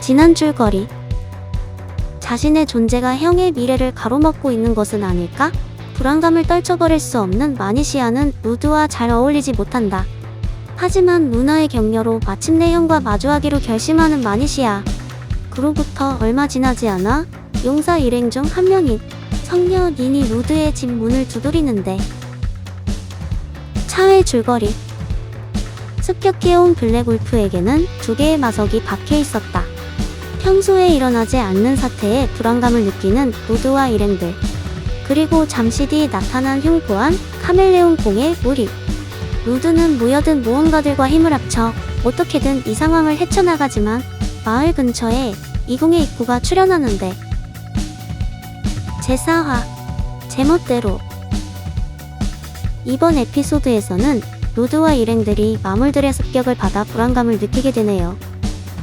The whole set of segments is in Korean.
지난 줄거리. 자신의 존재가 형의 미래를 가로막고 있는 것은 아닐까? 불안감을 떨쳐버릴 수 없는 마니시아는 루드와 잘 어울리지 못한다. 하지만 루나의 격려로 마침내 형과 마주하기로 결심하는 마니시아. 그로부터 얼마 지나지 않아 용사 일행 중 한 명인 성녀 닌이 루드의 집 문을 두드리는데 차의 줄거리 습격해온 블랙울프에게는 두 개의 마석이 박혀 있었다. 평소에 일어나지 않는 사태에 불안감을 느끼는 루드와 일행들. 그리고 잠시 뒤 나타난 흉포한 카멜레온 공의 무리. 루드는 모여든 모험가들과 힘을 합쳐 어떻게든 이 상황을 헤쳐나가지만 마을 근처에 이공의 입구가 출현하는데 제4화 제멋대로 이번 에피소드에서는 로드와 일행들이 마물들의 습격을 받아 불안감을 느끼게 되네요.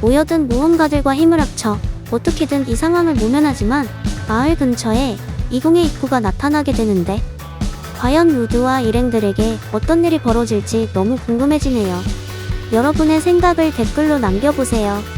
모여든 모험가들과 힘을 합쳐 어떻게든 이 상황을 모면하지만 마을 근처에 이공의 입구가 나타나게 되는데 과연 루드와 일행들에게 어떤 일이 벌어질지 너무 궁금해지네요. 여러분의 생각을 댓글로 남겨보세요.